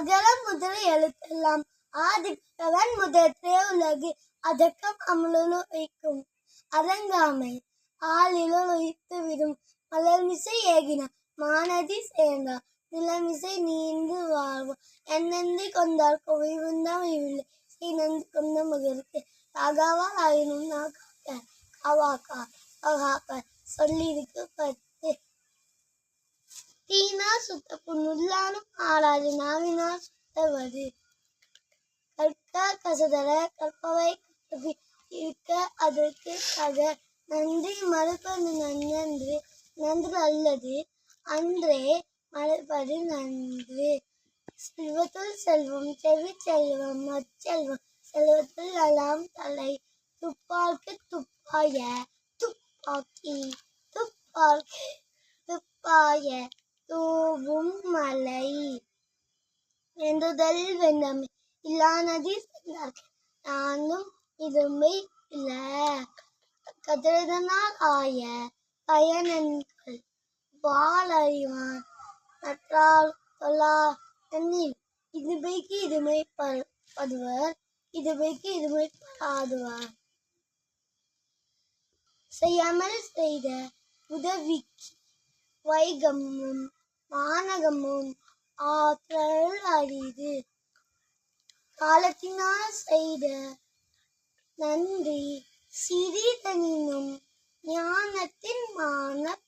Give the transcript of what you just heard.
அகலம் முதல் எழுத்தெல்லாம். ஆதிக்கவன் முதற்றே உலகு அதக்கம் அமலுள் வைக்கும் அரங்காமை ஆளிலும் உயிர்த்து விடும் மலர்மிசை ஏகின மானதி சேர்ந்தா. நிலமிசை நீந்து வாழ்வோம் என்னந்தி கொண்டார் குவிவுந்தான் இல்லை சீனந்து கொண்ட மகருக்கு ராகாவால் ஆயினும் நான் காக்க காவாக்கா காக்க சொல்லிருக்கு பத்து தீனா சுத்த புண்ணுள்ளானும் ஆளாது நாவினால் சுத்தவது. கற்க கசதர கற்பவை கற்பவி இருக்க அதற்கு கத. நன்றி மறுப்பது நன்றன்று நன்று அல்லது அன்றே மறுப்பது நன்று. செல்வத்துள் செல்வம் செவி செல்வம் மச்செல்வம் செல்வத்துள் அலாம் தலை. துப்பாக்கு துப்பாய துப்பாக்கி துப்பாக்கு துப்பாய தூவும் மலை. என்றுதல் வெண்ணம். இல்லானதி நானும் இதுமை இல்ல. கதிரதனால் ஆய பயனன்கள். வாழறிவான் நற்றால் தொல்லா தண்ணீர் இதுமைக்கு இதுமை படுவர் இதுமைக்கு இதுமை படாதுவார். செய்யாமல் செய்த உதவிக்கு வைகமும் மானகமும் ஆற்றல் அரிது. காலத்தினால் செய்த நன்றி சிறிதனினும் ஞானத்தின் மான